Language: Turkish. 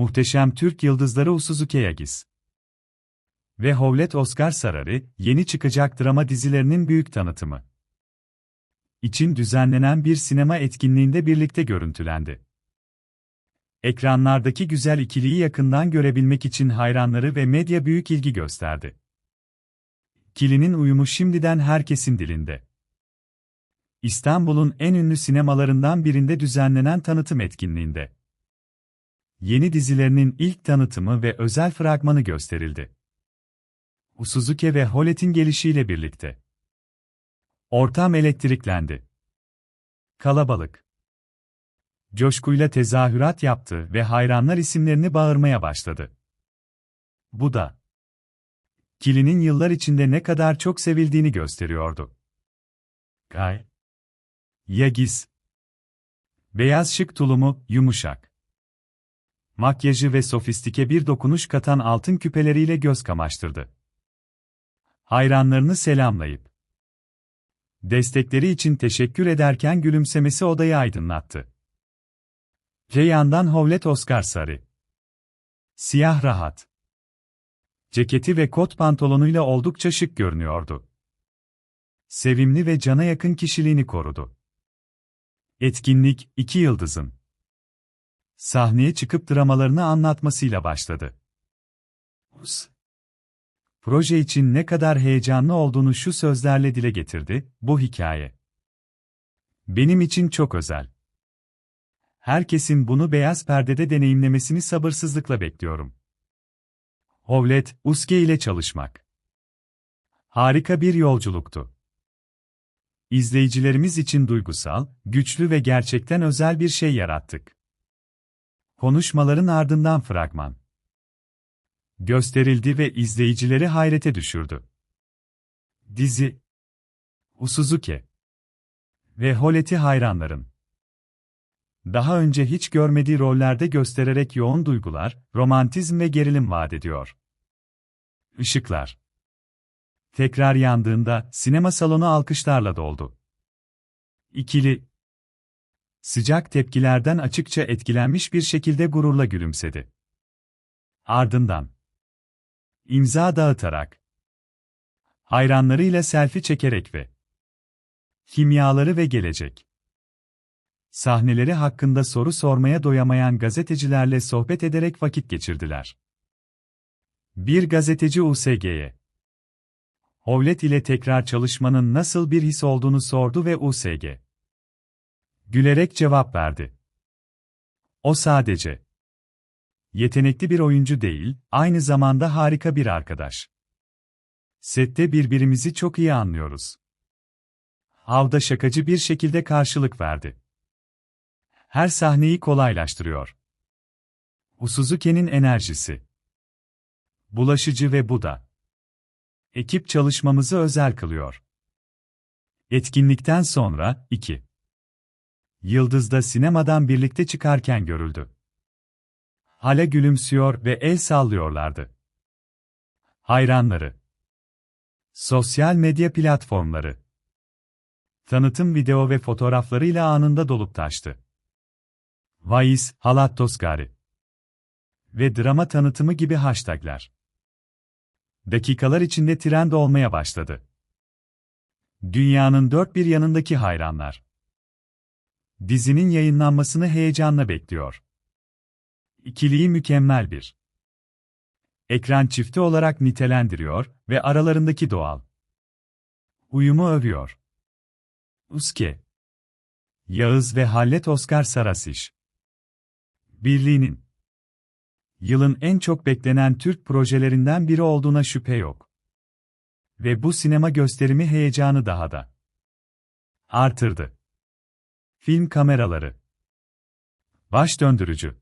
Muhteşem Türk Yıldızları Usuzuke Yagiz ve Hovlet Oscar Sararı, yeni çıkacak drama dizilerinin büyük tanıtımı için düzenlenen bir sinema etkinliğinde birlikte görüntülendi. Ekranlardaki güzel ikiliyi yakından görebilmek için hayranları ve medya büyük ilgi gösterdi. İkilinin uyumu şimdiden herkesin dilinde. İstanbul'un en ünlü sinemalarından birinde düzenlenen tanıtım etkinliğinde. Yeni dizilerinin ilk tanıtımı ve özel fragmanı gösterildi. Usuzuke ve Holet'in gelişiyle birlikte. Ortam elektriklendi. Kalabalık. Coşkuyla tezahürat yaptı ve hayranlar isimlerini bağırmaya başladı. Bu da Kili'nin yıllar içinde ne kadar çok sevildiğini gösteriyordu. Gay. Yagiz. Beyaz şık tulumu, yumuşak. Makyajı ve sofistike bir dokunuş katan altın küpeleriyle göz kamaştırdı. Hayranlarını selamlayıp destekleri için teşekkür ederken gülümsemesi odayı aydınlattı. Reyhan'dan Hovlet Oscar Sarı. Siyah rahat. Ceketi ve kot pantolonuyla oldukça şık görünüyordu. Sevimli ve cana yakın kişiliğini korudu. Etkinlik, iki yıldızın sahneye çıkıp dramalarını anlatmasıyla başladı. Proje için ne kadar heyecanlı olduğunu şu sözlerle dile getirdi, bu hikaye. Benim için çok özel. Herkesin bunu beyaz perdede deneyimlemesini sabırsızlıkla bekliyorum. Hovlet, Uske ile çalışmak. Harika bir yolculuktu. İzleyicilerimiz için duygusal, güçlü ve gerçekten özel bir şey yarattık. Konuşmaların ardından fragman gösterildi ve izleyicileri hayrete düşürdü. Dizi Usuzuke ve Holet'i hayranların daha önce hiç görmediği rollerde göstererek yoğun duygular, romantizm ve gerilim vaat ediyor. Işıklar tekrar yandığında sinema salonu alkışlarla doldu. İkili sıcak tepkilerden açıkça etkilenmiş bir şekilde gururla gülümsedi. Ardından imza dağıtarak, hayranlarıyla selfie çekerek ve kimyaları ve gelecek sahneleri hakkında soru sormaya doyamayan gazetecilerle sohbet ederek vakit geçirdiler. Bir gazeteci USG'ye Hovlet ile tekrar çalışmanın nasıl bir his olduğunu sordu ve USG gülerek cevap verdi. O sadece Yetenekli bir oyuncu değil, aynı zamanda harika bir arkadaş. Sette birbirimizi çok iyi anlıyoruz. Havda şakacı bir şekilde karşılık verdi. Her sahneyi kolaylaştırıyor. Usuzuke'nin enerjisi. Bulaşıcı ve bu da. Ekip çalışmamızı özel kılıyor. Etkinlikten sonra, 2. Yıldız'da sinemadan birlikte çıkarken görüldü hala gülümsüyor ve el sallıyorlardı. Hayranları Sosyal medya platformları Tanıtım video ve fotoğraflarıyla anında dolup taştı. Vaiz, Halat Tosgari ve drama tanıtımı gibi hashtagler. Dakikalar içinde trend olmaya başladı. Dünyanın dört bir yanındaki hayranlar. Dizinin yayınlanmasını heyecanla bekliyor. İkiliyi mükemmel bir ekran çifti olarak nitelendiriyor ve aralarındaki doğal uyumu övüyor. Uske Yağız ve Hallet Oscar Sarasiş Birliğinin yılın en çok beklenen Türk projelerinden biri olduğuna şüphe yok. Ve bu sinema gösterimi heyecanı daha da artırdı. Film kameraları. Baş döndürücü